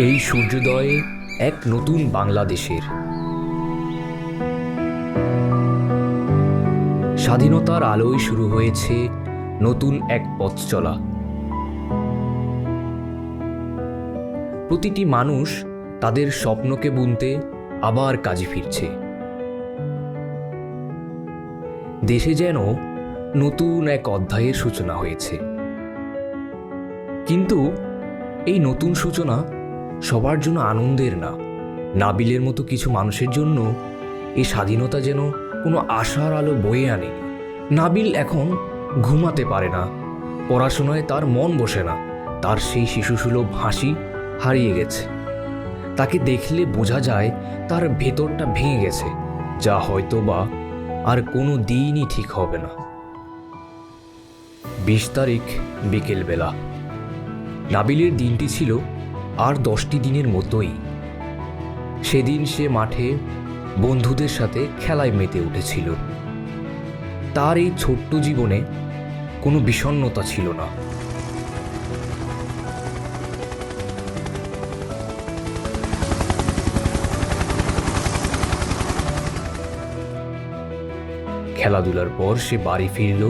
এই সূর্যোদয়ে এক নতুন বাংলাদেশের। স্বাধীনতার আলোয় শুরু হয়েছে নতুন এক পথ চলা। প্রতিটি মানুষ তাদের স্বপ্নকে বুনতে আবার কাজে ফিরছে। দেশে যেন নতুন এক অধ্যায়ের সূচনা হয়েছে। কিন্তু এই নতুন সূচনা সবার জন্য আনন্দের না। নাবিলের মতো কিছু মানুষের জন্য এই স্বাধীনতা যেন কোনো আশার আলো বয়ে আনে নাবিল এখন ঘুমাতে পারে না, পড়াশোনায় তার মন বসে না, তার সেই শিশুসুলভ হাসি হারিয়ে গেছে। তাকে দেখলে বোঝা যায় তার ভেতরটা ভেঙে গেছে, যা হয়তো বা আর কোনো দিনই ঠিক হবে না। বিশ তারিখ বিকেলবেলা। নাবিলের দিনটি ছিল আর দশটি দিনের মতোই সেদিন সে মাঠে বন্ধুদের সাথে খেলায় মেতে উঠেছিল। তার এই ছোট্ট জীবনে কোনো বিষণ্ণতা ছিল না। খেলাধুলার পর সে বাড়ি ফিরল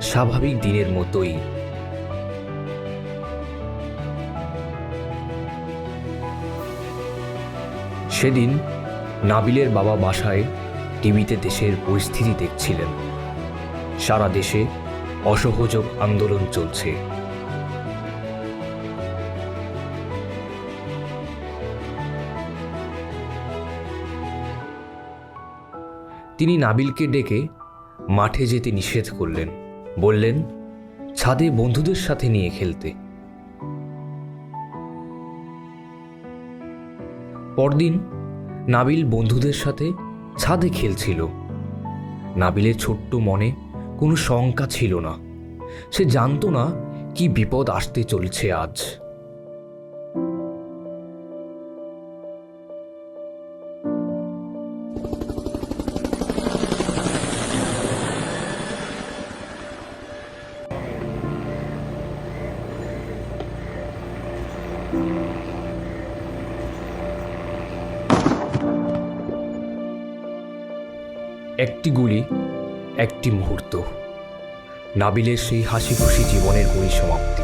স্বাভাবিক দিনের মতোই। সেদিন নাবিলের বাবা বাসায় টিভিতে দেশের পরিস্থিতি দেখছিলেন। সারা দেশে অসহযোগ আন্দোলন চলছে। তিনি নাবিলকে ডেকে মাঠে যেতে নিষেধ করলেন। বললেন, ছাদে বন্ধুদের সাথে নিয়ে খেলতে। পরদিন নাবিল বন্ধুদের সাথে ছাদে খেলছিল। নাবিলের ছোট্ট মনে কোনো শঙ্কা ছিল না। সে জানতো না কি বিপদ আসতে চলছে আজ। একটি গুলি, একটি মুহূর্ত। নাবিলের সেই হাসি খুশি জীবনের পরিসমাপ্তি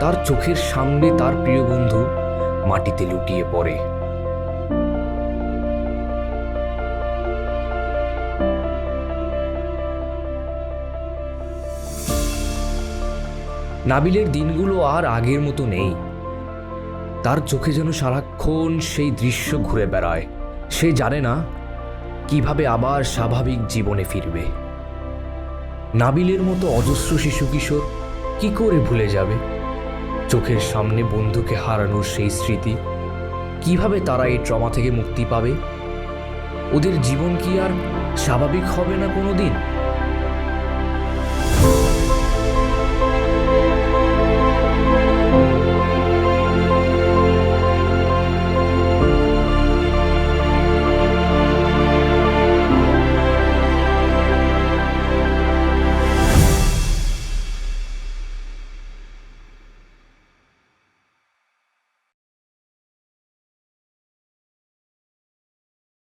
তার চোখের সামনে তার প্রিয় বন্ধু মাটিতে লুটিয়ে পড়ে। নাবিলের দিনগুলো আর আগের মতো নেই। তার চোখে যেন সারাক্ষণ সেই দৃশ্য ঘুরে বেড়ায়। সে জানে না কীভাবে আবার স্বাভাবিক জীবনে ফিরবে? নাবিলের মতো অজস্র শিশু কিশোর কি করে ভুলে যাবে? চোখের সামনে বন্ধুকে হারানোর সেই স্মৃতি কীভাবে তারা এই ট্রমা থেকে মুক্তি পাবে? ওদের জীবন কি আর স্বাভাবিক হবে না কোনো দিন